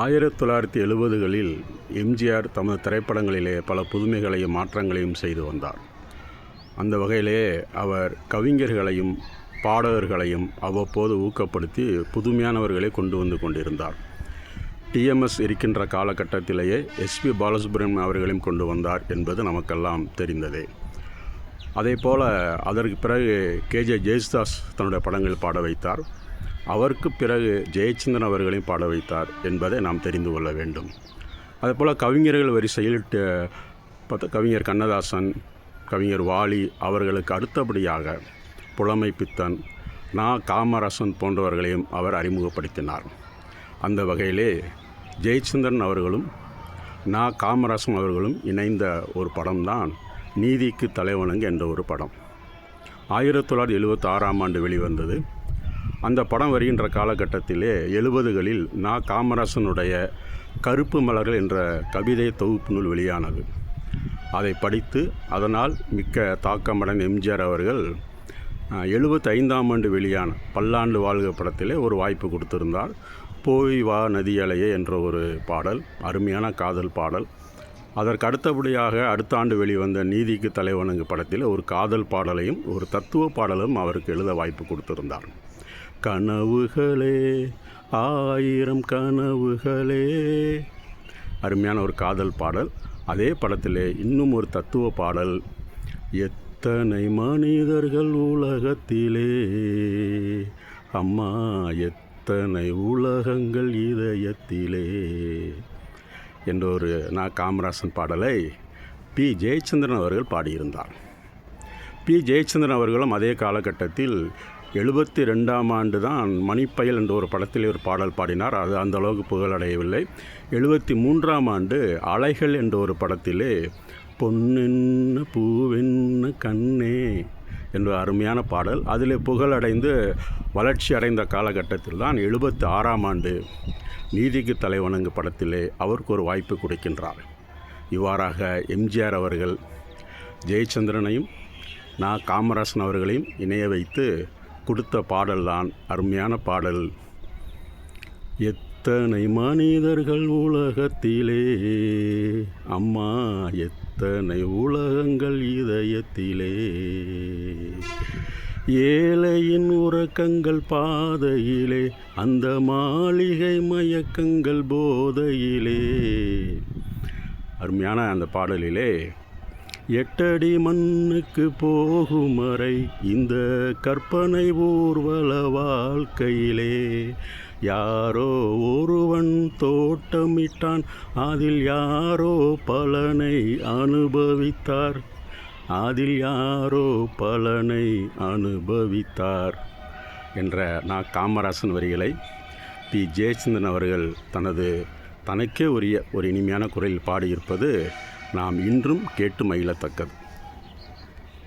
ஆயிரத்தி தொள்ளாயிரத்தி எழுபதுகளில் எம்ஜிஆர் தமது திரைப்படங்களிலே பல புதுமைகளையும் மாற்றங்களையும் செய்து வந்தார். அந்த வகையிலே அவர் கவிஞர்களையும் பாடகர்களையும் அவ்வப்போது ஊக்கப்படுத்தி புதுமையானவர்களை கொண்டு வந்து கொண்டிருந்தார். டிஎம்எஸ் இருக்கின்ற காலகட்டத்திலேயே எஸ்பி பாலசுப்ரமணியம் அவர்களையும் கொண்டு வந்தார் என்பது நமக்கெல்லாம் தெரிந்ததே. அதே போல் அதற்கு பிறகு கேஜே ஜெயசுதாஸ் தன்னுடைய படங்கள் பாட வைத்தார். அவருக்கு பிறகு ஜெயச்சந்திரன் அவர்களையும் பாட வைத்தார் என்பதை நாம் தெரிந்து கொள்ள வேண்டும். அதேபோல் கவிஞர்கள் வரிசையில் ட- பார்த்த கவிஞர் கண்ணதாசன் கவிஞர் வாலி அவர்களுக்கு அடுத்தபடியாக புலமை பித்தன் நா. காமராசன் போன்றவர்களையும் அவர் அறிமுகப்படுத்தினார். அந்த வகையிலே ஜெயச்சந்திரன் அவர்களும் நா. காமராசன் அவர்களும் இணைந்த ஒரு படம்தான் நீதிக்கு தலைவணங்கு என்ற ஒரு படம். ஆயிரத்தி தொள்ளாயிரத்தி எழுபத்தி ஆறாம் ஆண்டு வெளிவந்தது. அந்த படம் வருகின்ற காலகட்டத்திலே எழுபதுகளில் நா. காமராசனுடைய கருப்பு மலர்கள் என்ற கவிதை தொகுப்பு நூல் வெளியானது. அதை படித்து அதனால் மிக்க தாக்கமடைந்த எம்ஜிஆர் அவர்கள் எழுபத்தி ஐந்தாம் ஆண்டு வெளியான பல்லாண்டு வாழ்க படத்திலே ஒரு வாய்ப்பு கொடுத்திருந்தார். போய் வா நதியலையே என்ற ஒரு பாடல் அருமையான காதல் பாடல். அதற்கு அடுத்தபடியாக அடுத்த ஆண்டு வெளிவந்த நீதிக்கு தலைவனுங்க படத்தில் ஒரு காதல் பாடலையும் ஒரு தத்துவ பாடலும் அவருக்கு எழுத வாய்ப்பு கொடுத்திருந்தார். கனவுகளே ஆயிரம் கனவுகளே. அருமையான ஒரு காதல் பாடல். அதே படத்திலே இன்னும் ஒரு தத்துவ பாடல். எத்தனை மனிதர்கள் உலகத்திலே? அம்மா எத்தனை உலகங்கள் இதயத்திலே? என்ற ஒரு நான் காமராசன் பாடலை பி. ஜெயச்சந்திரன் அவர்கள் பாடியிருந்தார். பி. ஜெயச்சந்திரன் அவர்களும் அதே காலகட்டத்தில் எழுபத்தி ரெண்டாம் ஆண்டு தான் மணிப்பயல் என்ற ஒரு படத்திலே ஒரு பாடல் பாடினார். அது அந்த அளவுக்கு புகழடையவில்லை. எழுபத்தி மூன்றாம் ஆண்டு அலைகள் என்ற ஒரு படத்திலே பொன்னென்ன பூவென்ன கண்ணே என்ற அருமையான பாடல். அதிலே புகழடைந்து வளர்ச்சி அடைந்த காலகட்டத்தில் தான் எழுபத்தி ஆறாம் ஆண்டு நீதிக்கு தலைவணங்கு படத்திலே அவருக்கு ஒரு வாய்ப்பு கொடுக்கின்றார். இவ்வாறாக எம்ஜிஆர் அவர்கள் ஜெயச்சந்திரனையும் நான் காமராசன் அவர்களையும் இணைய வைத்து கொடுத்த பாடல்தான் அருமையான பாடல். எத்தனை மனிதர்கள் உலகத்திலே? அம்மா எத்தனை உலகங்கள் இதயத்திலே? ஏழையின் உறக்கங்கள் பாதையிலே அந்த மாளிகை மயக்கங்கள் போதையிலே. அருமையான அந்த பாடலிலே எட்டடி மண்ணுக்கு போகும் வரை இந்த கற்பனை ஊர்வல வாழ்க்கையிலே. யாரோ ஒருவன் தோட்டமிட்டான் அதில் யாரோ பலனை அனுபவித்தார். அதில் யாரோ பலனை அனுபவித்தார் என்ற நா. காமராசன் வரிகளை பி. ஜெயச்சந்திரன் அவர்கள் தனது தனக்கே உரிய ஒரு இனிமையான குரலில் பாடியிருப்பது நாம் இன்றும் கேட்டு மகிழத்தக்கது.